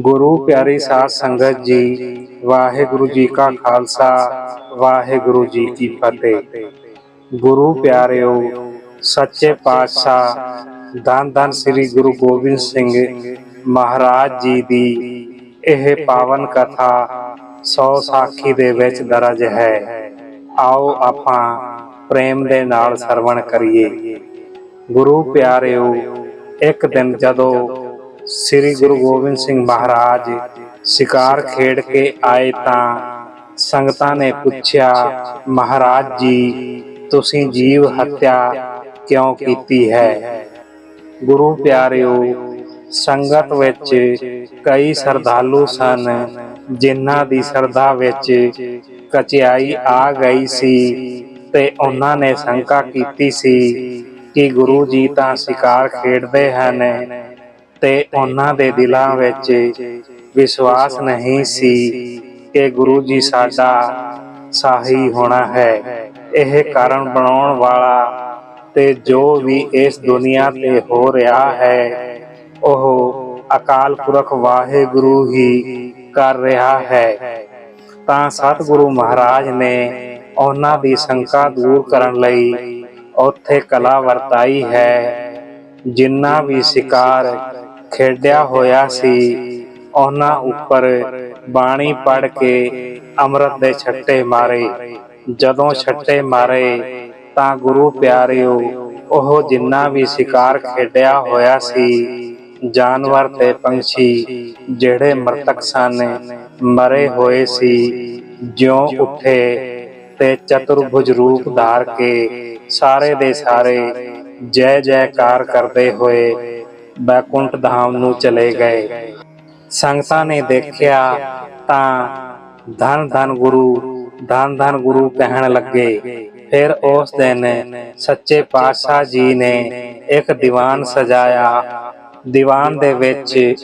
ਗੁਰੂ ਪਿਆਰੀ ਸਾਧ ਸੰਗਤ ਜੀ, ਵਾਹਿਗੁਰੂ ਜੀ ਕਾ ਖਾਲਸਾ, ਵਾਹਿਗੁਰੂ ਜੀ ਕੀ ਫਤਿਹ। ਗੁਰੂ ਪਿਆਰਿਓ, ਸੱਚੇ ਪਾਤਸ਼ਾਹ ਧੰਨ ਧੰਨ ਸ੍ਰੀ ਗੁਰੂ ਗੋਬਿੰਦ ਸਿੰਘ ਮਹਾਰਾਜ ਜੀ ਦੀ ਇਹ ਪਾਵਨ ਕਥਾ ਸੌ ਸਾਖੀ ਦੇ ਵਿੱਚ ਦਰਜ ਹੈ। ਆਓ ਆਪਾਂ ਪ੍ਰੇਮ ਦੇ ਨਾਲ ਸਰਵਣ ਕਰੀਏ। ਗੁਰੂ ਪਿਆਰਿਓ, ਇੱਕ ਦਿਨ ਜਦੋਂ ਸ੍ਰੀ ਗੁਰੂ ਗੋਬਿੰਦ ਸਿੰਘ ਮਹਾਰਾਜ ਸ਼ਿਕਾਰ ਖੇਡ ਕੇ ਆਏ ਤਾਂ ਸੰਗਤਾਂ ਨੇ ਪੁੱਛਿਆ, ਮਹਾਰਾਜ ਜੀ, ਤੁਸੀਂ ਜੀਵ ਹੱਤਿਆ ਕਿਉਂ ਕੀਤੀ ਹੈ? ਗੁਰੂ ਪਿਆਰਿਓ, ਸੰਗਤ ਵਿੱਚ ਕਈ ਸਰਦਾਲੂ ਸਨ, ਜਿਨ੍ਹਾਂ ਦੀ ਸਰਦਾ ਵਿੱਚ ਕਚਿਆਈ ਆ ਗਈ ਸੀ ਤੇ ਉਹਨਾਂ ਨੇ ਸ਼ੰਕਾ ਕੀਤੀ ਸੀ ਕਿ ਗੁਰੂ ਜੀ ਤਾਂ ਸ਼ਿਕਾਰ ਖੇਡਦੇ ਹਨ ਤੇ ਉਹਨਾਂ ਦੇ ਦਿਲਾਂ ਵਿੱਚ ਵਿਸ਼ਵਾਸ ਨਹੀਂ ਸੀ ਕਿ ਗੁਰੂ ਜੀ ਸਾਡਾ ਸਾਹੀ ਹੋਣਾ ਹੈ। ਇਹ ਕਾਰਨ ਬਣਾਉਣ ਵਾਲਾ ਤੇ ਜੋ ਵੀ ਇਸ ਦੁਨੀਆ ਤੇ ਹੋ ਰਿਹਾ ਹੈ, ਉਹ ਅਕਾਲ ਪੁਰਖ ਵਾਹਿਗੁਰੂ ਹੀ ਕਰ ਰਿਹਾ ਹੈ। ਤਾਂ ਸਤਿਗੁਰੂ ਮਹਾਰਾਜ ਨੇ ਉਹਨਾਂ ਦੀ ਸ਼ੰਕਾ ਦੂਰ ਕਰਨ ਲਈ ਉੱਥੇ ਕਲਾ ਵਰਤਾਈ ਹੈ, ਜਿੰਨਾ ਵੀ ਸ਼ਿਕਾਰ ਖੇਡਿਆ ਹੋਇਆ ਸੀ। ਉਹਨਾਂ ਉੱਪਰ ਬਾਣੀ ਪੜ ਕੇ ਅੰਮ੍ਰਿਤ ਦੇ ਛੱਟੇ ਮਾਰੇ। ਜਦੋਂ ਛੱਟੇ ਮਾਰੇ ਤਾਂ ਗੁਰੂ ਪਿਆਰਿਓ ਉਹ ਜਿੰਨਾ ਵੀ ਸ਼ਿਕਾਰ ਖੇਡਿਆ ਹੋਇਆ ਸੀ ਜਾਨਵਰ ਤੇ ਪੰਛੀ ਜਿਹੜੇ ਮਰਤਕ ਸਨ ਮਰੇ ਹੋਏ ਸੀ ਜਿਉਂ ਉੱਠੇ ਤੇ ਚਤੁਰਭੁਜ ਰੂਪ ਧਾਰ ਕੇ ਸਾਰੇ ਦੇ ਸਾਰੇ ਜੈ ਜੈਕਾਰ ਕਰਦੇ ਹੋਏ। ਬੈਕੁੰਠ ਧਾਮ ਨੂੰ ਚਲੇ ਗਏ। ਸੰਗਤਾਂ ਨੇ ਦੇਖਿਆ ਤਾਂ ਧੰਨ ਧੰਨ ਗੁਰੂ, ਧੰਨ ਧੰਨ ਗੁਰੂ ਕਹਿਣ ਲੱਗੇ। ਫਿਰ ਉਸ ਦਿਨ ਸੱਚੇ ਪਾਤਸ਼ਾਹ ਜੀ ਨੇ ਇੱਕ ਦੀਵਾਨ ਸਜਾਇਆ। ਦੀਵਾਨ ਦੇ ਵਿੱਚ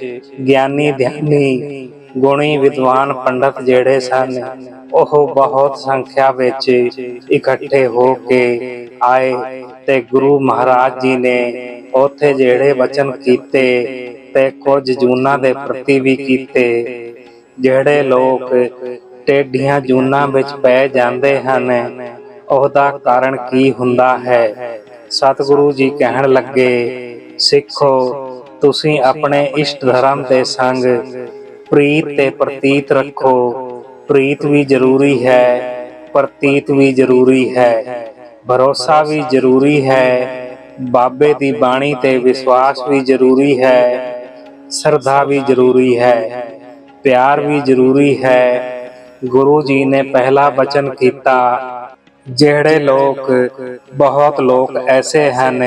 ਗਿਆਨੀ, ਧਿਆਨੀ, ਗੁਣੀ ਵਿਦਵਾਨ ਪੰਡਤ ਜਿਹੜੇ ਸਨ, ਉਹ ਬਹੁਤ ਸੰਖਿਆ ਵਿੱਚ ਇਕੱਠੇ ਹੋ ਕੇ ਆਏ ਤੇ ਗੁਰੂ ਮਹਾਰਾਜ ਜੀ ਨੇ ਉੱਥੇ ਜਿਹੜੇ ਵਚਨ ਕੀਤੇ ਤੇ ਕੁਝ ਜੂਨਾਂ ਦੇ ਪ੍ਰਤੀ ਵੀ ਕੀਤੇ, ਜਿਹੜੇ ਲੋਕ ਟੇਡੀਆਂ ਜੂਨਾਂ ਵਿੱਚ ਪੈ ਜਾਂਦੇ ਹਨ, ਉਹਦਾ ਕਾਰਨ ਕੀ ਹੁੰਦਾ ਹੈ? ਸਤਿਗੁਰੂ ਜੀ ਕਹਿਣ ਲੱਗੇ, ਸਿੱਖੋ, ਤੁਸੀਂ ਆਪਣੇ ਇਸ਼ਟ ਧਰਮ ਦੇ ਸੰਗ ਪ੍ਰੀਤ ਤੇ ਪ੍ਰਤੀਤ ਰੱਖੋ। ਪ੍ਰੀਤ ਵੀ ਜ਼ਰੂਰੀ ਹੈ, ਪ੍ਰਤੀਤ ਵੀ ਜ਼ਰੂਰੀ ਹੈ, ਭਰੋਸਾ ਵੀ ਜ਼ਰੂਰੀ ਹੈ ਬਾਬੇ ਦੀ ਬਾਣੀ ਤੇ ਵਿਸ਼ਵਾਸ ਵੀ ਜ਼ਰੂਰੀ ਹੈ ਸਰਦਾ ਵੀ ਜ਼ਰੂਰੀ ਹੈ, ਪਿਆਰ ਵੀ ਜ਼ਰੂਰੀ ਹੈ। ਗੁਰੂ ਜੀ ਨੇ ਪਹਿਲਾ ਬਚਨ ਕੀਤਾ, ਜਿਹੜੇ ਲੋਕ, ਬਹੁਤ ਲੋਕ ਐਸੇ ਹਨ,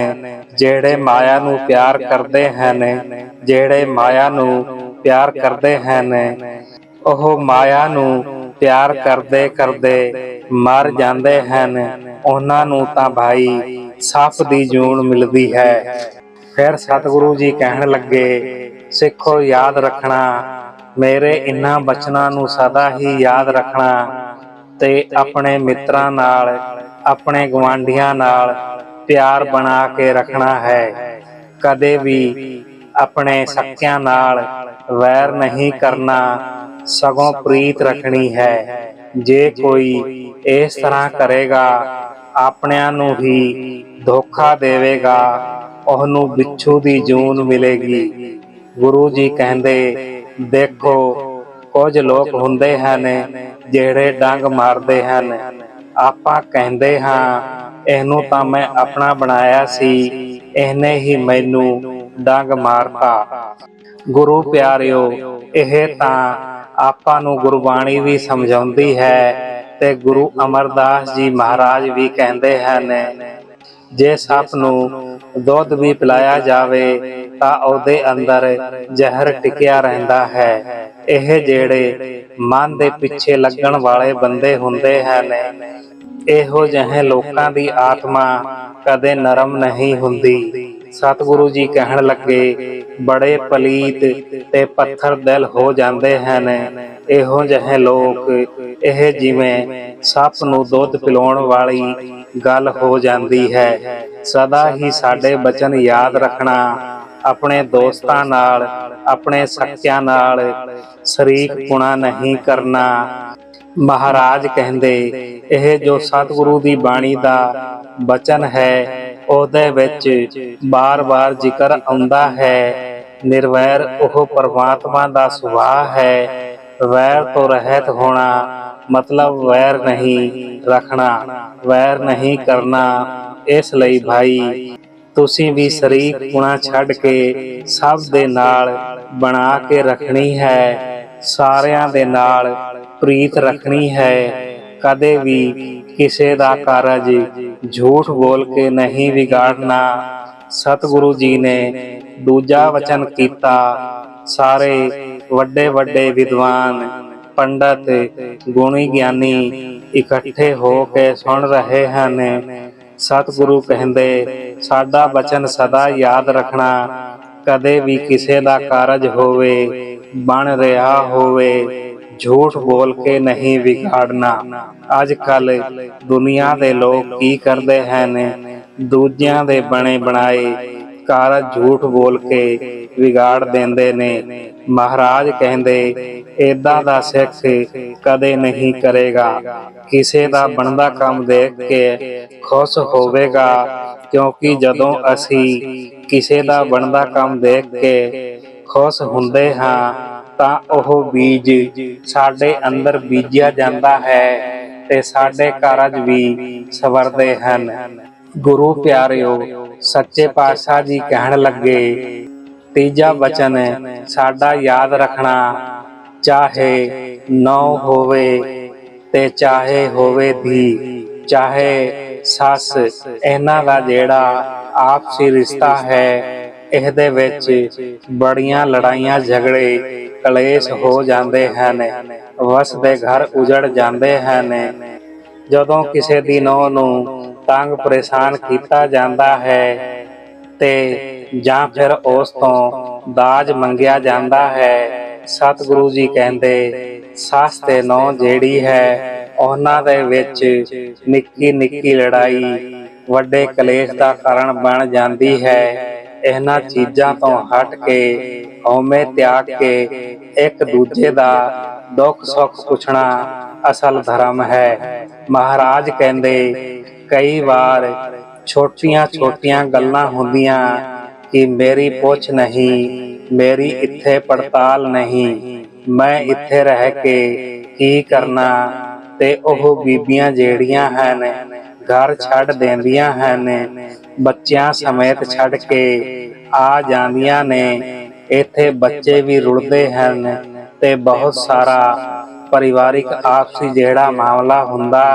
ਜਿਹੜੇ ਮਾਇਆ ਨੂੰ ਪਿਆਰ ਕਰਦੇ ਹਨ, ਜਿਹੜੇ ਮਾਇਆ ਨੂੰ ਪਿਆਰ ਕਰਦੇ ਹਨ। ਉਹ ਮਾਇਆ ਨੂੰ ਪਿਆਰ ਕਰਦੇ ਕਰਦੇ ਮਰ ਜਾਂਦੇ ਹਨ। ਉਹਨਾਂ ਨੂੰ ਤਾਂ ਭਾਈ ਸੱਪ ਦੀ ਜੂਨ ਮਿਲਦੀ ਹੈ। ਫਿਰ ਸਤਿਗੁਰੂ ਜੀ ਕਹਿਣ ਲੱਗੇ, ਸਿੱਖੋ ਯਾਦ ਰੱਖਣਾ, ਮੇਰੇ ਇਨ੍ਹਾਂ ਬਚਨਾਂ ਨੂੰ ਸਦਾ ਹੀ ਯਾਦ ਰੱਖਣਾ ਤੇ ਆਪਣੇ ਮਿੱਤਰਾਂ ਨਾਲ, ਆਪਣੇ ਗਵਾਂਢੀਆਂ ਨਾਲ ਪਿਆਰ ਬਣਾ ਕੇ ਰੱਖਣਾ ਹੈ। ਕਦੇ ਵੀ ਆਪਣੇ ਸਕਿਆਂ ਨਾਲ ਵੈਰ ਨਹੀਂ ਕਰਨਾ, ਸਗੋਂ ਪ੍ਰੀਤ ਰੱਖਣੀ ਹੈ। ਜੇ ਕੋਈ ਇਸ ਤਰ੍ਹਾਂ ਕਰੇਗਾ, ਆਪਣਿਆਂ ਨੂੰ ਹੀ ਧੋਖਾ ਦੇਵੇਗਾ, ਉਹਨੂੰ ਵਿਛੂ ਦੀ ਜੂਨ ਮਿਲੇਗੀ। ਗੁਰੂ ਜੀ ਕਹਿੰਦੇ, ਦੇਖੋ, ਕੁਝ ਲੋਕ ਹੁੰਦੇ ਹਨ ਜਿਹੜੇ ਡੰਗ ਮਾਰਦੇ ਹਨ। ਆਪਾਂ ਕਹਿੰਦੇ ਹਾਂ, ਇਹਨੂੰ ਤਾਂ ਮੈਂ ਆਪਣਾ ਬਣਾਇਆ ਸੀ, ਇਹਨੇ ਹੀ ਮੈਨੂੰ ਡੰਗ ਮਾਰਤਾ। ਗੁਰੂ ਪਿਆਰਿਓ, ਇਹ ਤਾਂ ਆਪਾਂ ਨੂੰ ਗੁਰਬਾਣੀ ਵੀ ਸਮਝਾਉਂਦੀ ਹੈ ਤੇ ਗੁਰੂ ਅਮਰਦਾਸ ਜੀ ਮਹਾਰਾਜ ਵੀ ਕਹਿੰਦੇ ਹਨ ਜੇ ਸੱਪ ਨੂੰ ਦੁੱਧ ਵੀ ਪਿਲਾਇਆ ਜਾਵੇ, ਤਾਂ ਉਹਦੇ ਅੰਦਰ ਜ਼ਹਿਰ ਟਿਕਿਆ ਰਹਿੰਦਾ ਹੈ। ਇਹ ਜਿਹੜੇ ਮਨ ਦੇ ਪਿੱਛੇ ਲੱਗਣ ਵਾਲੇ ਬੰਦੇ ਹੁੰਦੇ ਹਨ ਇਹੋ ਜਿਹੇ ਲੋਕਾਂ ਦੀ ਆਤਮਾ ਕਦੇ ਨਰਮ ਨਹੀਂ ਹੁੰਦੀ। ਸਤਿਗੁਰੂ ਜੀ ਕਹਿਣ ਲੱਗੇ, ਬੜੇ ਪਲੀਤ ਤੇ ਪੱਥਰ ਦਿਲ ਹੋ ਜਾਂਦੇ ਹਨ ਇਹੋ ਜਿਹੇ ਲੋਕ, ਇਹ ਜਿਵੇਂ ਸੱਪ ਨੂੰ ਦੁੱਧ ਪਿਲਾਉਣ ਵਾਲੀ ਗੱਲ ਹੋ ਜਾਂਦੀ ਹੈ। ਸਦਾ ਹੀ ਸਾਡੇ ਬਚਨ ਯਾਦ ਰੱਖਣਾ, ਆਪਣੇ ਦੋਸਤਾਂ ਨਾਲ, ਆਪਣੇ ਸਕਿਆਂ ਨਾਲ ਸ਼ਰੀਕ ਪੁਣਾ ਨਹੀਂ ਕਰਨਾ। ਮਹਾਰਾਜ ਕਹਿੰਦੇ, ਇਹ ਜੋ ਸਤਿਗੁਰੂ ਦੀ ਬਾਣੀ ਦਾ ਬਚਨ ਹੈ, ਉਹਦੇ ਵਿੱਚ ਬਾਰ-ਬਾਰ ਜ਼ਿਕਰ ਆਉਂਦਾ ਹੈ। ਨਿਰਵੈਰ ਉਹ ਪਰਮਾਤਮਾ ਦਾ ਸੁਭਾਅ ਹੈ। ਵੈਰ ਤੋਂ ਰਹਿਤ ਹੋਣਾ ਮਤਲਬ ਵੈਰ ਨਹੀਂ ਰੱਖਣਾ, ਵੈਰ ਨਹੀਂ ਕਰਨਾ। ਇਸ ਲਈ ਭਾਈ, ਤੁਸੀਂ ਵੀ ਸ਼ਰੀਕ ਪੁਣਾ ਛੱਡ ਕੇ ਸਭ ਦੇ ਨਾਲ ਬਣਾ ਕੇ ਰੱਖਣੀ ਹੈ, ਸਾਰਿਆਂ ਦੇ ਨਾਲ ਪ੍ਰੀਤ ਰੱਖਣੀ ਹੈ। ਕਦੇ ਵੀ ਕਿਸੇ ਦਾ ਕਾਰਜ ਝੂਠ ਬੋਲ ਕੇ ਨਹੀਂ ਵਿਗਾੜਨਾ। ਸਤਿਗੁਰੂ ਜੀ ਨੇ ਦੂਜਾ ਵਚਨ ਕੀਤਾ, ਸਾਰੇ ਵੱਡੇ ਵੱਡੇ ਵਿਦਵਾਨ ਪੰਡਤ, ਗੁਣੀ ਗਿਆਨੀ ਇਕੱਠੇ ਹੋ ਕੇ ਸੁਣ ਰਹੇ ਹਨ। ਸਤਿਗੁਰੂ ਕਹਿੰਦੇ, ਸਾਡਾ ਬਚਨ ਸਦਾ ਯਾਦ ਰੱਖਣਾ। ਕਦੇ ਵੀ ਕਿਸੇ ਦਾ ਕਾਰਜ ਹੋਵੇ, ਬਣ ਰਿਹਾ ਹੋਵੇ, ਝੂਠ ਬੋਲ ਕੇ ਨਹੀਂ ਵਿਗਾੜਨਾ। ਅੱਜ ਕੱਲ ਦੁਨੀਆ ਦੇ ਲੋਕ ਕੀ ਕਰਦੇ ਹਨ? ਦੂਜਿਆਂ ਦੇ ਬਣੇ ਬਣਾਏ ਕਾਰਜ ਝੂਠ ਬੋਲ ਕੇ ਵਿਗਾੜ ਦਿੰਦੇ ਨੇ। ਮਹਾਰਾਜ ਕਹਿੰਦੇ ਏਦਾਂ ਦਾ ਸਿੱਖ ਕਦੇ ਨਹੀਂ ਕਰੇਗਾ। ਕਿਸੇ ਦਾ ਬਣਦਾ ਕੰਮ ਦੇਖ ਕੇ ਖੁਸ਼ ਹੋਵੇਗਾ, ਕਿਉਂਕਿ ਜਦੋਂ ਅਸੀਂ ਕਿਸੇ ਦਾ ਬਣਦਾ ਕੰਮ ਦੇਖ ਕੇ ਖੁਸ਼ ਹੁੰਦੇ ਹਾਂ, ਤਾਂ ਉਹ ਬੀਜ ਸਾਡੇ ਅੰਦਰ ਬੀਜਿਆ ਜਾਂਦਾ ਹੈ ਤੇ ਸਾਡੇ ਕਾਰਜ ਵੀ ਸਵਰਦੇ ਹਨ। ਗੁਰੂ ਪਿਆਰਿਓ, ਸੱਚੇ ਪਾਤਸ਼ਾਹ ਜੀ ਕਹਿਣ ਲੱਗੇ, ਤੀਜਾ ਵਚਨ ਸਾਡਾ ਯਾਦ ਰੱਖਣਾ ਚਾਹੇ ਨੌ ਹੋਵੇ ਤੇ ਚਾਹੇ ਹੋਵੇ ਦੀ ਚਾਹੇ ਸੱਸ, ਇਹਨਾਂ ਦਾ ਜਿਹੜਾ ਆਪਸੀ ਰਿਸ਼ਤਾ ਹੈ, ਇਹਦੇ ਵਿੱਚ ਬੜੀਆਂ ਲੜਾਈਆਂ, ਝਗੜੇ, ਕਲੇਸ਼ ਹੋ ਜਾਂਦੇ ਹਨ ਵਸਦੇ ਘਰ ਉਜੜ ਜਾਂਦੇ ਹਨ। ਜਦੋਂ ਕਿਸੇ ਦੀ ਨੌ ਨੂੰ ਤੰਗ ਪਰੇਸ਼ਾਨ ਕੀਤਾ ਜਾਂਦਾ ਹੈ ਤੇ ਜਾਂ ਫਿਰ ਉਸ ਤੋਂ ਦਾਜ ਮੰਗਿਆ ਜਾਂਦਾ ਹੈ ਸਤਿਗੁਰੂ ਜੀ ਕਹਿੰਦੇ, ਸੱਸ ਤੇ ਨੌ ਜਿਹੜੀ ਹੈ, ਉਹਨਾਂ ਦੇ ਵਿੱਚ ਨਿੱਕੀ ਨਿੱਕੀ ਲੜਾਈ, ਵੱਡੇ ਕਲੇਸ਼ ਦਾ ਕਾਰਨ ਬਣ ਜਾਂਦੀ ਹੈ। ਇਹਨਾਂ ਚੀਜ਼ਾਂ ਤੋਂ ਹਟ ਕੇ, ਹਉਮੈ ਤਿਆਗ ਕੇ ਇੱਕ ਦੂਜੇ ਦਾ ਦੁੱਖ ਸੁੱਖ ਪੁੱਛਣਾ ਅਸਲ ਧਰਮ ਹੈ। ਮਹਾਰਾਜ ਕਹਿੰਦੇ, ਕਈ ਵਾਰ ਛੋਟੀਆਂ ਛੋਟੀਆਂ ਗੱਲਾਂ ਹੁੰਦੀਆਂ ਕਿ ਮੇਰੀ ਪੁੱਛ ਨਹੀਂ ਮੇਰੀ ਇੱਥੇ ਪੜਤਾਲ ਨਹੀਂ। ਮੈਂ ਇੱਥੇ ਰਹਿ ਕੇ ਕੀ ਕਰਨਾ? ਤੇ ਉਹ ਬੀਬੀਆਂ ਜਿਹੜੀਆਂ ਹਨ ਘਰ ਛੱਡ ਦਿੰਦੀਆਂ ਹਨ ਬੱਚਿਆਂ ਸਮੇਤ ਛੱਡ ਕੇ ਆ ਜਾਂਦੀਆਂ ਨੇ। ਇੱਥੇ ਬੱਚੇ ਵੀ ਰੁਲਦੇ ਹਨ ਤੇ ਬਹੁਤ ਸਾਰਾ ਪਰਿਵਾਰਿਕ ਆਪਸੀ ਜਿਹੜਾ ਮਾਮਲਾ ਹੁੰਦਾ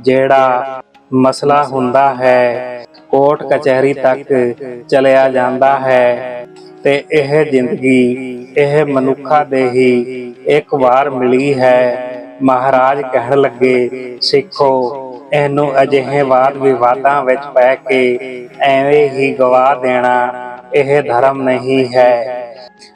ਜਿਹੜਾ ਮਸਲਾ ਹੁੰਦਾ ਹੈ ਕੋਰਟ ਕਚਹਿਰੀ ਤੱਕ ਚਲਿਆ ਜਾਂਦਾ ਹੈ। ਤੇ ਇਹ ਜ਼ਿੰਦਗੀ, ਇਹ ਮਨੁੱਖਾ ਦੇ ਹੀ ਇੱਕ ਵਾਰ ਮਿਲੀ ਹੈ। ਮਹਾਰਾਜ ਕਹਿਣ ਲੱਗੇ, ਸਿੱਖੋ, ਇਹਨੂੰ ਅਜਿਹੇ ਵਾਦ ਵਿਵਾਦਾਂ ਵਿੱਚ ਪੈ ਕੇ ਐਵੇਂ ਹੀ ਗਵਾ ਦੇਣਾ, ਇਹ ਧਰਮ ਨਹੀਂ ਹੈ।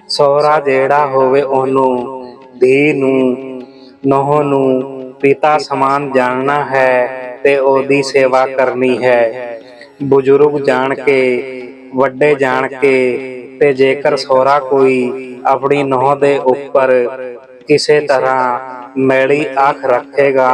ਸੋਹਰਾ ਜਿਹੜਾ ਹੋਵੇ ਉਹਨੂੰ, ਧੀ ਨੂੰ, ਨੋਹ ਨੂੰ, ਪਿਤਾ ਸਮਾਨ ਜਾਣਨਾ ਹੈ ਤੇ ਉਹਦੀ ਸੇਵਾ ਕਰਨੀ ਹੈ। ਬਜ਼ੁਰਗ ਜਾਣ ਕੇ, ਵੱਡੇ ਜਾਣ ਕੇ ਤੇ ਜੇਕਰ ਸੋਹਰਾ ਕੋਈ ਆਪਣੀ ਨੋਹ ਦੇ ਉੱਪਰ ਕਿਸੇ ਤਰ੍ਹਾਂ ਮੈਲੀ ਅੱਖ ਰੱਖੇਗਾ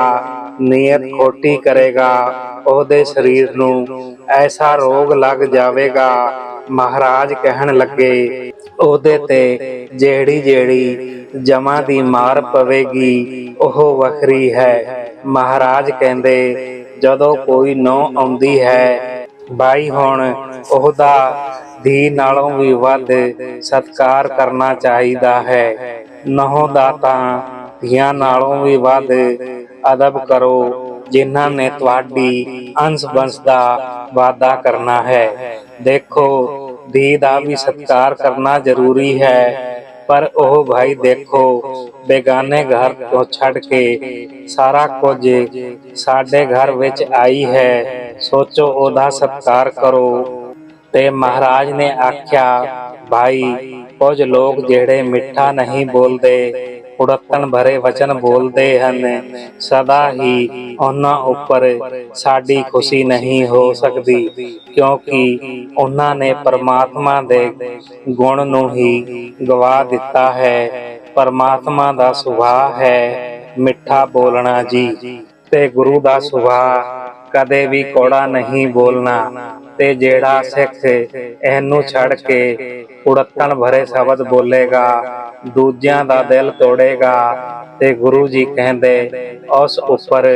ਨੀਅਤ ਖੋਟੀ ਕਰੇਗਾ, ਉਹਦੇ ਸਰੀਰ ਨੂੰ ਐਸਾ ਰੋਗ ਲੱਗ ਜਾਵੇਗਾ, ਮਹਾਰਾਜ ਕਹਿਣ ਲੱਗੇ, ਉਹਦੇ ਤੇ ਜਿਹੜੀ ਜਿਹੜੀ ਜਮਾ ਦੀ ਮਾਰ ਪਵੇਗੀ, ਉਹ ਵੱਖਰੀ ਹੈ। ਮਹਾਰਾਜ ਕਹਿੰਦੇ, ਜਦੋਂ ਕੋਈ ਨੌ ਆਉਂਦੀ ਹੈ, ਬਾਈ ਹੁਣ ਉਹਦਾ ਧੀ ਨਾਲੋਂ ਵੀ ਵੱਧ ਸਤਕਾਰ ਕਰਨਾ ਚਾਹੀਦਾ ਹੈ। ਨਹੁੰ ਦਾ ਧੀਆਂ ਨਾਲੋਂ ਵੀ ਵੱਧ ਅਦਬ ਕਰੋ, ਜਿਨ੍ਹਾਂ ਨੇ ਤੁਹਾਡੀ ਅੰਸ਼ ਬੰਸ ਦਾ ਵਾਅਦਾ ਕਰਨਾ ਹੈ। ਦੇਖੋ, ਧੀ ਦਾ ਵੀ ਸਤਕਾਰ ਕਰਨਾ ਜ਼ਰੂਰੀ ਹੈ, ਪਰ ਉਹ ਭਾਈ ਦੇਖੋ, ਬੇਗਾਨੇ ਘਰ ਤੋਂ ਛੱਡ ਕੇ ਸਾਰਾ ਕੁਝ ਸਾਡੇ ਘਰ ਵਿੱਚ ਆਈ ਹੈ। ਸੋਚੋ, ਉਹਦਾ ਸਤਕਾਰ ਕਰੋ। ਤੇ ਮਹਾਰਾਜ ਨੇ ਆਖਿਆ, ਭਾਈ, ਕੁਝ ਲੋਕ ਜਿਹੜੇ ਮਿੱਠਾ ਨਹੀਂ ਬੋਲਦੇ, ਉੜਤਣ ਭਰੇ ਵਚਨ ਬੋਲਦੇ ਹਨ, ਸਦਾ ਹੀ ਉਹਨਾਂ ਉੱਪਰ ਸਾਡੀ ਖੁਸ਼ੀ ਨਹੀਂ ਹੋ ਸਕਦੀ, ਕਿਉਂਕਿ ਉਹਨਾਂ ਨੇ ਪਰਮਾਤਮਾ ਦੇ ਗੁਣ ਨੂੰ ਹੀ ਗਵਾ ਦਿੱਤਾ ਹੈ। ਪਰਮਾਤਮਾ ਦਾ ਸੁਭਾਅ ਹੈ ਮਿੱਠਾ ਬੋਲਣਾ ਜੀ, ਤੇ ਗੁਰੂ ਦਾ ਸੁਭਾਅ ਕਦੇ ਵੀ ਕੋੜਾ ਨਹੀਂ ਬੋਲਣਾ। ਤੇ ਜਿਹੜਾ ਸਿੱਖ ਇਹਨੂੰ ਛੱਡ ਕੇ ਉੜਤਣ ਭਰੇ ਸ਼ਬਦ ਬੋਲੇਗਾ, ਦੂਜਿਆਂ ਦਾ ਦਿਲ ਤੋੜੇਗਾ ਤੇ ਗੁਰੂ ਜੀ ਕਹਿੰਦੇ, ਉਸ ਉੱਪਰ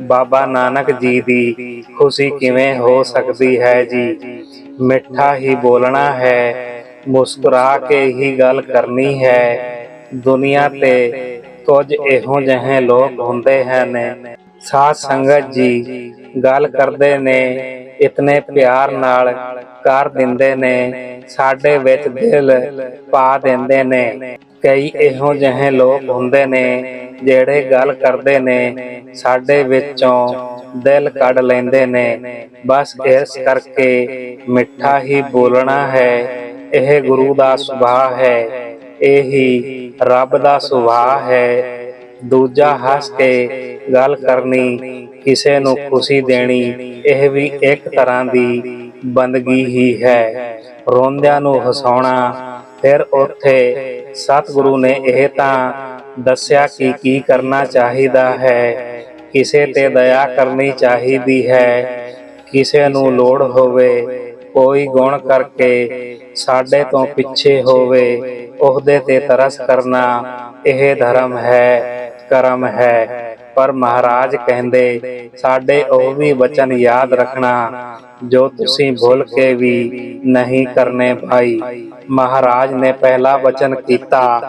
ਬਾਬਾ ਨਾਨਕ ਜੀ ਦੀ ਖੁਸ਼ੀ ਕਿਵੇਂ ਹੋ ਸਕਦੀ ਹੈ ਜੀ? ਮਿੱਠਾ ਹੀ ਬੋਲਣਾ ਹੈ, ਮੁਸਕਰਾ ਕੇ ਹੀ ਗੱਲ ਕਰਨੀ ਹੈ। ਦੁਨੀਆ ਤੇ ਕੁਝ ਇਹੋ ਜਿਹੇ ਲੋਕ ਹੁੰਦੇ ਹਨ। ਸਾਧ ਸੰਗਤ ਜੀ ਗੱਲ ਕਰਦੇ ਨੇ ਇਤਨੇ ਪਿਆਰ ਨਾਲ ਕਰ ਦਿੰਦੇ ਨੇ, ਸਾਡੇ ਵਿੱਚ ਦਿਲ ਪਾ ਦਿੰਦੇ ਨੇ। ਕਈ ਇਹੋ ਜਿਹੇ ਲੋਕ ਹੁੰਦੇ ਨੇ ਜਿਹੜੇ ਗੱਲ ਕਰਦੇ ਨੇ, ਸਾਡੇ ਵਿੱਚੋਂ ਦਿਲ ਕੱਢ ਲੈਂਦੇ ਨੇ। ਬਸ ਇਸ ਕਰਕੇ ਮਿੱਠਾ ਹੀ ਬੋਲਣਾ ਹੈ, ਇਹ ਗੁਰੂ ਦਾ ਸੁਭਾਅ ਹੈ, ਇਹੀ ਰੱਬ ਦਾ ਸੁਭਾਅ ਹੈ। ਦੂਜਾ ਹੱਸ ਕੇ ਗੱਲ ਕਰਨੀ ਕਿਸੇ ਨੂੰ ਖੁਸ਼ੀ ਦੇਣੀ ਇਹ ਵੀ ਇੱਕ ਤਰ੍ਹਾਂ ਦੀ ਬੰਦਗੀ ਹੀ ਹੈ। ਰੋਂਦਿਆਂ ਨੂੰ ਹਸਾਉਣਾ ਫਿਰ ਉੱਥੇ ਸਤਿਗੁਰੂ ਨੇ ਇਹ ਤਾਂ ਦੱਸਿਆ ਕਿ ਕੀ ਕਰਨਾ ਚਾਹੀਦਾ ਹੈ। ਕਿਸੇ ਤੇ ਦਇਆ ਕਰਨੀ ਚਾਹੀਦੀ ਹੈ। ਕਿਸੇ ਨੂੰ ਲੋੜ ਹੋਵੇ ਕੋਈ ਗੁਣ ਕਰਕੇ ਸਾਡੇ ਤੋਂ ਪਿੱਛੇ ਹੋਵੇ ਉਹਦੇ ਤੇ ਤਰਸ ਕਰਨਾ ਇਹ ਧਰਮ ਹੈ ਕਰਮ ਹੈ। ਪਰ ਮਹਾਰਾਜ ਕਹਿੰਦੇ, ਸਾਡੇ ਉਹ ਵੀ ਵਚਨ ਯਾਦ ਰੱਖਣਾ, ਜੋ ਤੁਸੀਂ ਭੁੱਲ ਕੇ ਵੀ ਨਹੀਂ ਕਰਨੇ ਭਾਈ। ਮਹਾਰਾਜ ਨੇ ਪਹਿਲਾ ਵਚਨ ਕੀਤਾ,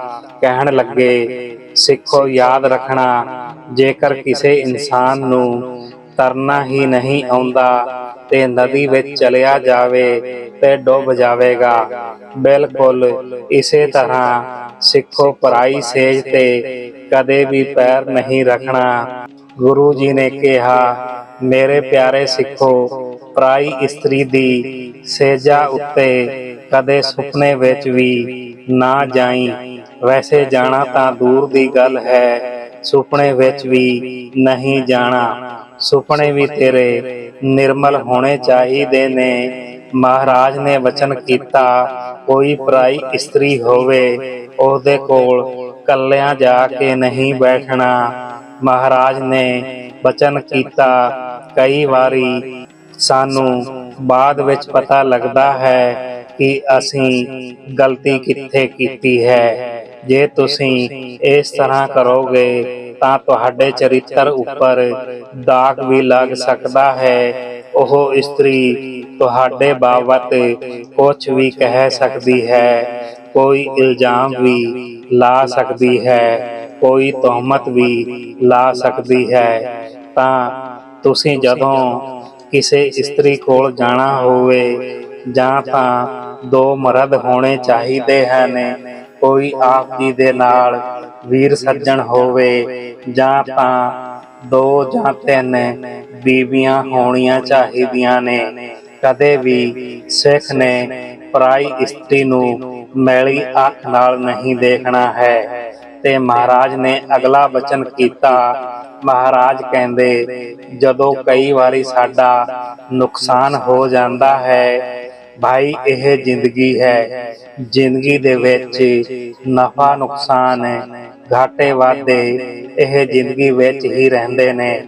ਕਹਿਣ ਲੱਗੇ, ਸਿੱਖੋ ਯਾਦ ਰੱਖਣਾ, ਜੇਕਰ ਕਿਸੇ ਇਨਸਾਨ ਨੂੰ ਤਰਨਾ ਹੀ ਨਹੀਂ ਆਉਂਦਾ ਤੇ ਨਦੀ ਵਿੱਚ ਚਲਿਆ ਜਾਵੇ ਤੇ ਡੁੱਬ ਜਾਵੇਗਾ। ਬਿਲਕੁਲ ਇਸੇ ਤਰ੍ਹਾਂ ਸਿੱਖੋ ਪਰਾਈ ਸੇਜ ਤੇ ਕਦੇ ਵੀ ਪੈਰ ਨਹੀਂ ਰੱਖਣਾ। ਗੁਰੂ ਜੀ ਨੇ ਕਿਹਾ, ਮੇਰੇ ਪਿਆਰੇ ਸਿੱਖੋ, ਪਰਾਈ ਇਸਤਰੀ ਦੀ ਸੇਜਾ ਉੱਤੇ ਕਦੇ ਸੁਪਨੇ ਵਿੱਚ ਵੀ ਨਾ ਜਾਈ। ਵੈਸੇ ਜਾਣਾ ਤਾਂ ਦੂਰ ਦੀ ਗੱਲ ਹੈ, ਸੁਪਨੇ ਵਿੱਚ ਵੀ ਨਹੀਂ ਜਾਣਾ। ਸੁਪਨੇ ਵੀ ਤੇਰੇ ਨਿਰਮਲ ਹੋਣੇ ਚਾਹੀਦੇ ਨੇ। ਮਹਾਰਾਜ ਨੇ ਵਚਨ ਕੀਤਾ, ਕੋਈ ਪਰਾਈ ਇਸਤਰੀ ਹੋਵੇ, ਉਹਦੇ ਕੋਲ ਕੱਲਿਆਂ ਜਾ ਕੇ ਨਹੀਂ ਬੈਠਣਾ। ਮਹਾਰਾਜ ਨੇ ਵਚਨ ਕੀਤਾ। ਕਈ ਵਾਰੀ ਸਾਨੂੰ ਬਾਅਦ ਵਿੱਚ ਪਤਾ ਲੱਗਦਾ ਹੈ ਕਿ ਅਸੀਂ ਗਲਤੀ ਕਿੱਥੇ ਕੀਤੀ ਹੈ। ਜੇ ਤੁਸੀਂ ਇਸ ਤਰ੍ਹਾਂ ਕਰੋਗੇ ਤਾਂ ਤੁਹਾਡੇ ਚਰਿੱਤਰ ਉੱਪਰ ਦਾਗ ਵੀ ਲੱਗ ਸਕਦਾ ਹੈ। ਉਹ ਇਸਤਰੀ ਤੁਹਾਡੇ ਬਾਬਤ ਕੁਝ ਵੀ ਕਹਿ ਸਕਦੀ ਹੈ। ਕੋਈ ਇਲਜ਼ਾਮ ਵੀ ਲਾ ਸਕਦੀ ਹੈ, ਕੋਈ ਤੋਹਮਤ ਵੀ ਲਾ ਸਕਦੀ ਹੈ। ਤਾਂ ਤੁਸੀਂ ਜਦੋਂ ਕਿਸੇ ਇਸਤਰੀ ਕੋਲ ਜਾਣਾ ਹੋਵੇ ਜਾਂ ਤਾਂ ਦੋ ਮਰਦ ਹੋਣੇ ਚਾਹੀਦੇ ਹਨ, ਕੋਈ ਆਪ ਜੀ ਦੇ ਨਾਲ ਵੀਰ ਸੱਜਣ ਹੋਵੇ ਜਾਂ ਤਾਂ ਦੋ ਜਾਂ ਤਿੰਨ ਬੀਬੀਆਂ ਹੋਣੀਆਂ ਚਾਹੀਦੀਆਂ ਨੇ। ਕਦੇ ਵੀ ਸਿੱਖ ਨੇ ਪਰਾਈ ਇਸਤਰੀ ਨੂੰ ਮੈਲੀ ਅੱਖ ਨਾਲ ਨਹੀਂ ਦੇਖਣਾ ਹੈ। ਤੇ ਮਹਾਰਾਜ ਨੇ ਅਗਲਾ ਬਚਨ ਕੀਤਾ। ਮਹਾਰਾਜ ਕਹਿੰਦੇ, ਜਦੋਂ ਕਈ ਵਾਰੀ ਸਾਡਾ ਨੁਕਸਾਨ ਹੋ ਜਾਂਦਾ ਹੈ, ਭਾਈ ਇਹ ਜ਼ਿੰਦਗੀ ਹੈ। ਜ਼ਿੰਦਗੀ ਦੇ ਵਿੱਚ ਨਫਾ ਨੁਕਸਾਨ, ਘਾਟੇ ਵਾਧੇ, ਇਹ ਜ਼ਿੰਦਗੀ ਵਿੱਚ ਹੀ ਰਹਿੰਦੇ ਨੇ।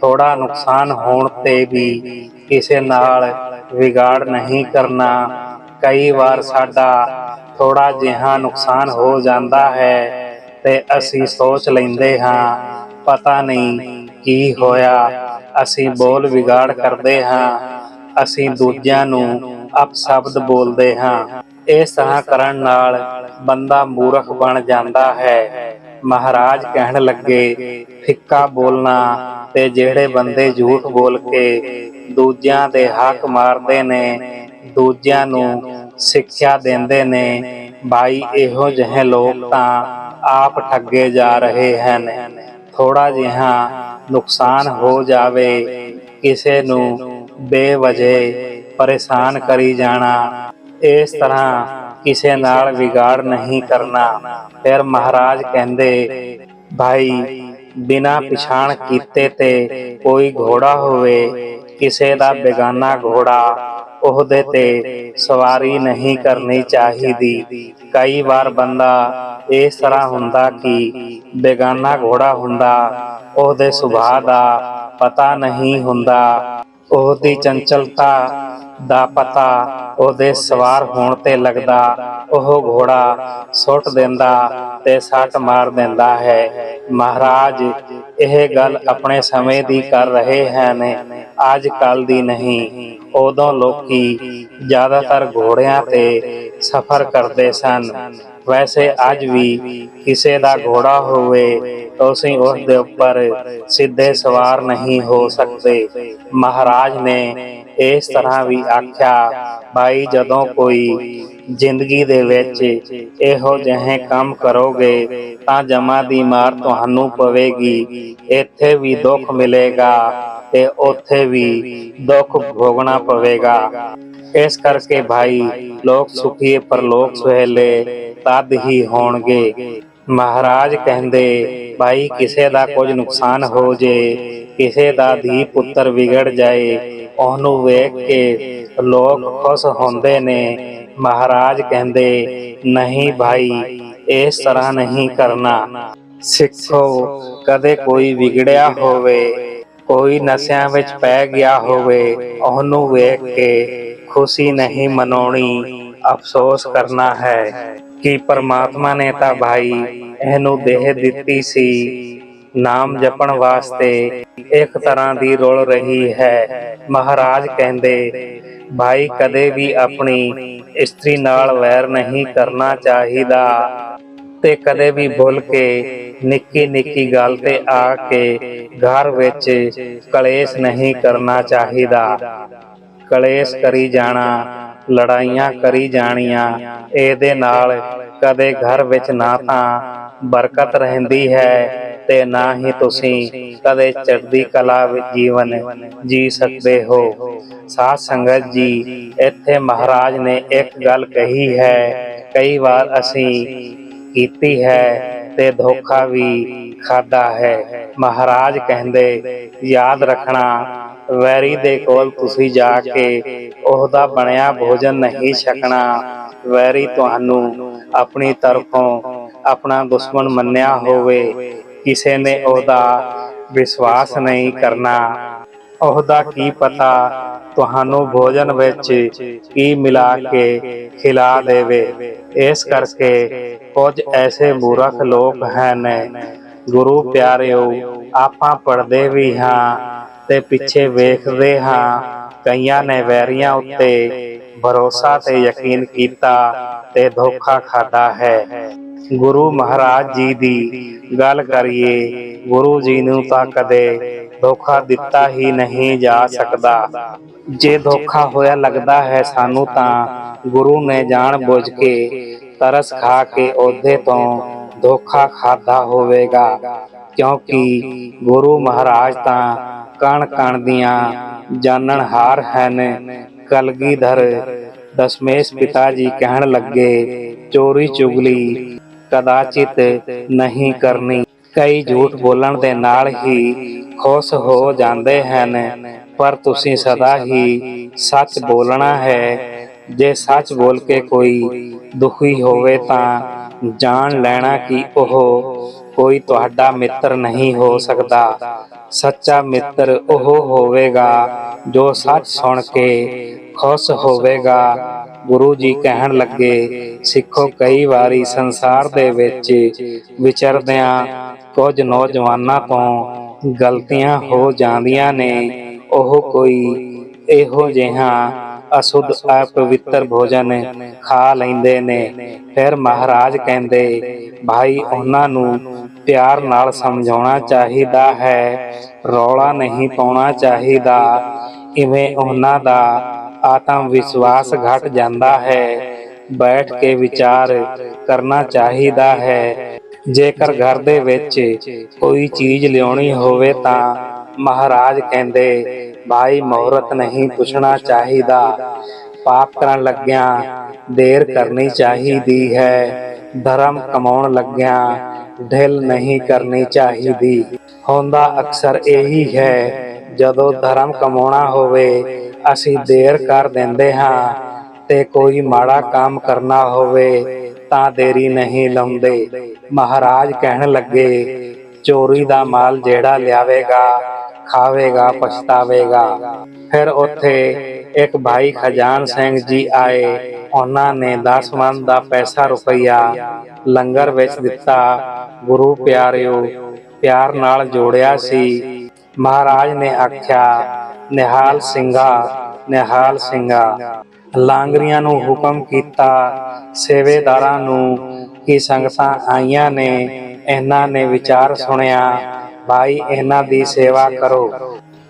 ਥੋੜਾ ਨੁਕਸਾਨ ਹੋਣ ਤੇ ਵੀ ਕਿਸੇ ਨਾਲ ਵਿਗਾੜ ਨਹੀਂ ਕਰਨਾ। ਕਈ ਵਾਰ ਸਾਡਾ ਥੋੜਾ ਜਿਹਾ ਨੁਕਸਾਨ ਹੋ ਜਾਂਦਾ ਹੈ ਤੇ ਅਸੀਂ ਸੋਚ ਲੈਂਦੇ ਹਾਂ, ਪਤਾ ਨਹੀਂ ਕੀ ਹੋਇਆ। ਅਸੀਂ ਬੋਲ ਵਿਗਾੜ ਕਰਦੇ ਹਾਂ। ਅਸੀਂ ਦੂਜਿਆਂ ਨੂੰ ਅਪਸ਼ਬਦ ਬੋਲਦੇ ਹਾਂ। ਇਸ ਤਰ੍ਹਾਂ ਕਰਨ ਨਾਲ ਬੰਦਾ ਮੂਰਖ ਬਣ ਜਾਂਦਾ ਹੈ। ਮਹਾਰਾਜ ਕਹਿਣ ਲੱਗੇ, ਫਿੱਕਾ ਬੋਲਣਾ ਤੇ ਜਿਹੜੇ ਬੰਦੇ ਝੂਠ ਬੋਲ ਕੇ ਦੂਜਿਆਂ ਦੇ ਹੱਕ ਮਾਰਦੇ ਨੇ ਦੂਜਿਆਂ ਨੂੰ ਸਿੱਖਿਆ ਦਿੰਦੇ ਨੇ। ਭਾਈ ਇਹੋ ਜਿਹੇ ਲੋਕ ਤਾਂ ਆਪ ਠੱਗੇ ਜਾ ਰਹੇ ਹਨ। ਥੋੜਾ ਜਿਹਾ ਨੁਕਸਾਨ ਹੋ ਜਾਵੇ, ਕਿਸੇ ਨੂੰ ਬੇਵਜ੍ਹੇ ਪਰੇਸ਼ਾਨ ਕਰੀ ਜਾਣਾ। ਇਸ ਤਰ੍ਹਾਂ ਕਿਸੇ ਨਾਲ ਵਿਗਾੜ ਨਹੀਂ ਕਰਨਾ। ਫਿਰ ਮਹਾਰਾਜ ਕਹਿੰਦੇ, ਭਾਈ, ਬਿਨਾ ਪਛਾਣ ਕੀਤੇ ਤੇ ਕੋਈ ਘੋੜਾ ਹੋਵੇ, ਕਿਸੇ ਦਾ ਬੇਗਾਨਾ ਘੋੜਾ ਉਹਦੇ ਤੇ ਸਵਾਰੀ ਨਹੀਂ ਕਰਨੀ ਚਾਹੀਦੀ। ਕਈ ਵਾਰ ਬੰਦਾ ਇਸ ਤਰ੍ਹਾਂ ਹੁੰਦਾ ਕਿ ਬੇਗਾਨਾ ਘੋੜਾ ਹੁੰਦਾ, ਉਹਦੇ ਸੁਭਾਅ ਦਾ ਪਤਾ ਨਹੀਂ ਹੁੰਦਾ। ਉਹਦੀ ਚੰਚਲਤਾ ਦਾ ਪਤਾ ਉਹਦੇ ਸਵਾਰ ਹੋਣ ਤੇ ਲੱਗਦਾ, ਉਹ ਘੋੜਾ ਸੁੱਟ ਦਿੰਦਾ ਤੇ ਸੱਟ ਮਾਰ ਦਿੰਦਾ ਹੈ। ਮਹਾਰਾਜ, ਇਹ ਗੱਲ ਆਪਣੇ ਸਮੇਂ ਦੀ ਕਰ ਰਹੇ ਹਨ, ਅੱਜ ਕੱਲ ਦੀ ਨਹੀਂ। ਉਦੋਂ ਲੋਕੀ ਜ਼ਿਆਦਾਤਰ ਘੋੜਿਆਂ ਤੇ ਸਫ਼ਰ ਕਰਦੇ ਸਨ। ਵੈਸੇ ਅੱਜ ਵੀ ਕਿਸੇ ਦਾ ਘੋੜਾ ਹੋਵੇ ਤੁਸੀਂ ਉਸ ਦੇ ਉੱਪਰ ਸਿੱਧੇ ਸਵਾਰ ਨਹੀਂ ਹੋ ਸਕਦੇ। ਮਹਾਰਾਜ ਨੇ ਇਸ ਤਰ੍ਹਾਂ ਵੀ ਆਖਿਆ ਭਾਈ ਜਦੋਂ ਕੋਈ ਜ਼ਿੰਦਗੀ ਦੇ ਵਿੱਚ ਇਹੋ ਜਿਹੇ ਕੰਮ ਕਰੋਗੇ ਤਾਂ ਜਮਾ ਦੀ ਮਾਰ ਤੁਹਾਨੂੰ ਪਵੇਗੀ। ਇੱਥੇ ਵੀ ਦੁੱਖ ਮਿਲੇਗਾ। ਤੇ ਉੱਥੇ ਵੀ ਦੁੱਖ ਭੋਗਣਾ ਪਵੇਗਾ। ਇਸ ਕਰਕੇ ਭਾਈ, ਲੋਕ ਸੁਖੀ ਪਰਲੋਕ ਸੁਹੇਲੇ ਤਦ ਹੀ ਹੋਣਗੇ। ਮਹਾਰਾਜ ਕਹਿੰਦੇ, ਭਾਈ, ਕਿਸੇ ਦਾ ਕੁਝ ਨੁਕਸਾਨ ਹੋ ਜੇ, ਕਿਸੇ ਦਾ ਧੀ ਪੁੱਤਰ ਵਿਗੜ ਜਾਏ, ਉਹਨੂੰ ਵੇਖ ਕੇ ਲੋਕ ਖੁਸ਼ ਹੁੰਦੇ ਨੇ। ਮਹਾਰਾਜ ਕਹਿੰਦੇ, ਨਹੀਂ ਭਾਈ, ਇਸ ਤਰ੍ਹਾਂ ਨਹੀਂ ਕਰਨਾ। ਸਿੱਖੋ, ਕਦੇ ਕੋਈ ਵਿਗੜਿਆ ਹੋਵੇ ਕੋਈ ਨਸ਼ਿਆਂ ਵਿੱਚ ਪੈ ਗਿਆ ਹੋਵੇ, ਉਹਨੂੰ ਵੇਖ ਕੇ ਖੁਸ਼ੀ ਨਹੀਂ ਮਨਾਉਣੀ ਅਫਸੋਸ ਕਰਨਾ ਹੈ ਕਿ ਪਰਮਾਤਮਾ ਨੇ ਤਾਂ ਭਾਈ ਇਹਨੂੰ ਦੇਹ ਦਿੱਤੀ ਸੀ। ਨਾਮ ਜਪਣ ਵਾਸਤੇ ਇੱਕ ਤਰ੍ਹਾਂ ਦੀ ਰੁਲ ਰਹੀ ਹੈ। ਮਹਾਰਾਜ ਕਹਿੰਦੇ, ਭਾਈ ਕਦੇ ਵੀ ਆਪਣੀ ਇਸਤਰੀ ਨਾਲ ਵੈਰ ਨਹੀਂ ਕਰਨਾ ਚਾਹੀਦਾ ਤੇ ਕਦੇ ਵੀ ਭੁੱਲ ਕੇ ਨਿੱਕੀ ਨਿੱਕੀ ਗੱਲ ਤੇ ਆ ਕੇ ਘਰ ਵਿੱਚ ਕਲੇਸ਼ ਨਹੀਂ ਕਰਨਾ ਚਾਹੀਦਾ। ਕਲੇਸ਼ ਕਰੀ ਜਾਣਾ, ਲੜਾਈਆਂ ਕਰੀ ਜਾਣੀਆਂ, ਇਹਦੇ ਨਾਲ ਕਦੇ ਘਰ ਵਿੱਚ ਨਾ ਤਾਂ ਬਰਕਤ ਰਹਿੰਦੀ ਹੈ ਤੇ ਨਾ ਹੀ ਤੁਸੀਂ ਕਦੇ ਚੜ੍ਹਦੀ ਕਲਾ ਜੀਵਨ ਜੀ ਸਕਦੇ ਹੋ। ਸਾਧ ਸੰਗਤ ਜੀ, ਇੱਥੇ ਮਹਾਰਾਜ ਨੇ ਇੱਕ ਗੱਲ ਕਹੀ ਹੈ, ਕਈ ਵਾਰ ਅਸੀਂ ਕੀਤੀ ਹੈ ਤੇ ਧੋਖਾ ਵੀ ਖਾਦਾ ਹੈ। ਮਹਾਰਾਜ ਕਹਿੰਦੇ, ਯਾਦ ਰੱਖਣਾ, ਵੈਰੀ ਦੇ ਕੋਲ ਤੁਸੀਂ ਜਾ ਕੇ ਉਹਦਾ ਬਣਿਆ ਭੋਜਨ ਨਹੀਂ ਛਕਣਾ। ਵੈਰੀ ਤੁਹਾਨੂੰ ਆਪਣੀ ਤਰਫੋਂ ਆਪਣਾ ਦੁਸ਼ਮਣ ਮੰਨਿਆ ਹੋਵੇ। ਕਿਸੇ ਨੇ ਉਹਦਾ ਵਿਸ਼ਵਾਸ ਨਹੀਂ ਕਰਨਾ। ਉਹਦਾ ਕੀ ਪਤਾ ਤੁਹਾਨੂੰ ਭੋਜਨ ਵਿੱਚ ਕੀ ਮਿਲਾ ਕੇ ਖਿਲਾ ਦੇਵੇ। ਇਸ ਕਰਕੇ ਕੁਝ ਐਸੇ ਮੂਰਖ ਲੋਕ ਹਨ। ਗੁਰੂ ਪਿਆਰਿਓ ਆਪਾਂ ਪੜਦੇ ਵੀ ਹਾਂ ਤੇ ਪਿੱਛੇ ਵੇਖਦੇ ਹਾਂ। ਕਈਆਂ ਨੇ ਵੈਰੀਆਂ ਉੱਤੇ ਭਰੋਸਾ ਤੇ ਯਕੀਨ ਕੀਤਾ ਤੇ ਧੋਖਾ ਖਾਦਾ ਹੈ। ਗੁਰੂ ਮਹਾਰਾਜ ਜੀ ਦੀ ਗੱਲ ਕਰੀਏ ਗੁਰੂ ਜੀ ਨੂੰ ਤਾਂ ਕਦੇ ਧੋਖਾ ਦਿੱਤਾ ਹੀ ਨਹੀਂ ਜਾ ਸਕਦਾ। ਜੇ ਧੋਖਾ ਹੋਇਆ ਲੱਗਦਾ ਹੈ ਸਾਨੂੰ ਤਾਂ ਗੁਰੂ ਨੇ ਜਾਣ ਬੁੱਝ ਕੇ ਤਰਸ ਖਾ ਕੇ ਉਹਦੇ ਤੋਂ ਧੋਖਾ ਖਾਦਾ ਹੋਵੇਗਾ। ਕਿਉਂਕਿ ਗੁਰੂ ਮਹਾਰਾਜ ਤਾਂ ਕਣ ਕਣ ਦੀਆਂ ਜਾਣਨ ਹਨ। ਕਲਗੀਧਰ ਦਸ਼ਮੇਸ਼ ਪਿਤਾ ਜੀ ਕਹਿਣ ਲੱਗੇ, ਚੋਰੀ ਚੁਗਲੀ ਕਦਾਚਿਤ ਨਹੀਂ ਕਰਨੀ। ਕਈ ਝੂਠ ਬੋਲਣ ਦੇ ਨਾਲ ਹੀ ਖੁਸ਼ ਹੋ ਜਾਂਦੇ ਹਨ। ਪਰ ਤੁਸੀਂ ਸਦਾ ਹੀ ਸੱਚ ਬੋਲਣਾ ਹੈ। ਜੇ ਸੱਚ ਬੋਲ ਕੇ ਕੋਈ ਦੁਖੀ ਹੋਵੇ ਤਾਂ ਜਾਣ ਲੈਣਾ ਕਿ ਉਹ ਕੋਈ ਤੁਹਾਡਾ ਮਿੱਤਰ ਨਹੀਂ ਹੋ ਸਕਦਾ। ਸੱਚਾ ਮਿੱਤਰ ਉਹ ਹੋਵੇਗਾ ਜੋ ਸੱਚ ਸੁਣ ਕੇ ਖੁਸ਼ ਹੋਵੇਗਾ। ਗੁਰੂ ਜੀ ਕਹਿਣ ਲੱਗੇ, ਸਿੱਖੋ, ਕਈ ਵਾਰੀ ਸੰਸਾਰ ਦੇ ਵਿੱਚ ਵਿਚਰਦਿਆਂ ਕੁਝ ਨੌਜਵਾਨਾਂ ਤੋਂ ਗਲਤੀਆਂ ਹੋ ਜਾਂਦੀਆਂ ਨੇ, ਉਹ ਕੋਈ ਇਹੋ ਜਿਹਾ ਅਸੁੱਧ ਅਪਵਿੱਤਰ ਭੋਜਨ ਖਾ ਲੈਂਦੇ ਨੇ। ਫਿਰ ਮਹਾਰਾਜ ਕਹਿੰਦੇ, ਭਾਈ, ਉਹਨਾਂ ਨੂੰ ਪਿਆਰ ਨਾਲ ਸਮਝਾਉਣਾ ਚਾਹੀਦਾ ਹੈ, ਰੌਲਾ ਨਹੀਂ ਪਾਉਣਾ ਚਾਹੀਦਾ। ਇਵੇਂ ਉਹਨਾਂ ਦਾ ਆਤਮ ਵਿਸ਼ਵਾਸ ਘਟ ਜਾਂਦਾ ਹੈ। ਬੈਠ ਕੇ ਵਿਚਾਰ ਕਰਨਾ ਚਾਹੀਦਾ ਹੈ। ਜੇਕਰ ਘਰ ਦੇ ਵਿੱਚ ਕੋਈ ਚੀਜ਼ ਲਿਆਉਣੀ ਹੋਵੇ ਤਾਂ ਮਹਾਰਾਜ ਕਹਿੰਦੇ, ਭਾਈ, ਮਹੂਰਤ ਨਹੀਂ ਪੁੱਛਣਾ ਚਾਹੀਦਾ। ਪਾਪ ਕਰਨ ਲੱਗਿਆਂ ਦੇਰ ਕਰਨੀ ਚਾਹੀਦੀ ਹੈ। ਧਰਮ ਕਮਾਉਣ ਲੱਗਿਆਂ ਢਿੱਲ ਨਹੀਂ ਕਰਨੀ ਚਾਹੀਦੀ। ਹੁੰਦਾ ਅਕਸਰ ਇਹੀ ਹੈ, ਜਦੋਂ ਧਰਮ ਕਮਾਉਣਾ ਹੋਵੇ, ਅਸੀਂ ਦੇਰ ਕਰ ਦਿੰਦੇ ਹਾਂ ਤੇ ਕੋਈ ਮਾੜਾ ਕੰਮ ਕਰਨਾ ਹੋਵੇ ਤਾਂ ਦੇਰੀ ਨਹੀਂ ਲਾਉਂਦੇ। ਮਹਾਰਾਜ ਕਹਿਣ ਲੱਗੇ, ਚੋਰੀ ਦਾ ਮਾਲ ਜਿਹੜਾ ਲਿਆਵੇਗਾ, ਖਾਵੇਗਾ, ਪਛਤਾਵੇਗਾ। ਫਿਰ ਉੱਥੇ ਇੱਕ ਭਾਈ ਖਜਾਨ ਸਿੰਘ ਜੀ ਆਏ। ਉਹਨਾਂ ਨੇ 10 ਮਨ ਦਾ ਪੈਸਾ ਰੁਪਈਆ ਲੰਗਰ ਵਿੱਚ ਦਿੱਤਾ। ਗੁਰੂ ਪਿਆਰਿਓ, ਪਿਆਰ ਨਾਲ ਜੋੜਿਆ ਸੀ। ਮਹਾਰਾਜ ਨੇ ਆਖਿਆ, ਨਿਹਾਲ ਸਿੰਘਾ ਨਿਹਾਲ ਸਿੰਘਾ। ਲਾਂਗਰੀਆਂ ਨੂੰ ਹੁਕਮ ਕੀਤਾ। ਸੇਵੇਦਾਰਾਂ ਨੂੰ ਕਿ ਸੰਗਤਾਂ ਆਈਆਂ ਨੇ, ਇਹਨਾਂ ਨੇ ਵਿਚਾਰ ਸੁਣਿਆ, ਭਾਈ, ਇਹਨਾਂ ਦੀ ਸੇਵਾ ਕਰੋ।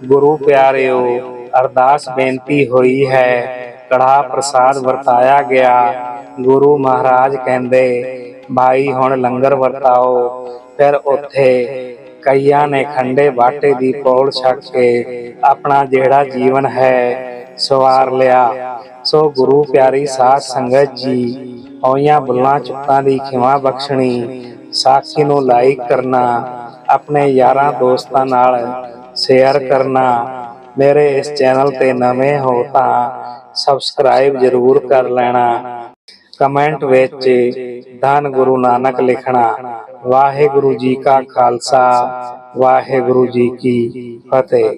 ਗੁਰੂ ਪਿਆਰਿਓ, ਅਰਦਾਸ ਬੇਨਤੀ ਹੋਈ ਹੈ ਕੜਾ ਪ੍ਰਸਾਦ ਵਰਤਾਇਆ ਗਿਆ। ਗੁਰੂ ਮਹਾਰਾਜ ਕਹਿੰਦੇ, ਭਾਈ, ਹੁਣ ਲੰਗਰ ਵਰਤਾਓ। ਫਿਰ ਉੱਥੇ ਕਈਆਂ ਨੇ ਖੰਡੇ ਬਾਟੇ ਦੀ ਪੌਲ ਛੱਕ ਕੇ ਆਪਣਾ ਜਿਹੜਾ ਜੀਵਨ ਹੈ ਸਵਾਰ ਲਿਆ। ਸੋ ਗੁਰੂ ਪਿਆਰੀ ਸਾਧ ਸੰਗਤ ਜੀ ਹੋਈਆਂ ਬੁੱਲਾਂ ਚੁੱਕਾਂ ਦੀ ਖਿਮਾ ਬਖਸ਼ਣੀ ਸਾਖੀ ਨੂੰ ਲਾਈਕ ਕਰਨਾ ਆਪਣੇ ਯਾਰਾਂ ਦੋਸਤਾਂ ਨਾਲ ਸ਼ੇਅਰ ਕਰਨਾ ਮੇਰੇ ਇਸ ਚੈਨਲ ਤੇ ਨਵੇਂ ਹੋ ਤਾਂ ਸਬਸਕ੍ਰਾਈਬ ਜ਼ਰੂਰ ਕਰ ਲੈਣਾ। ਕਮੈਂਟ ਵਿੱਚ ਧੰਨ ਗੁਰੂ ਨਾਨਕ ਲਿਖਣਾ। ਵਾਹਿਗੁਰੂ ਜੀ ਕਾ ਖਾਲਸਾ। ਵਾਹਿਗੁਰੂ ਜੀ ਕੀ ਫਤਿਹ।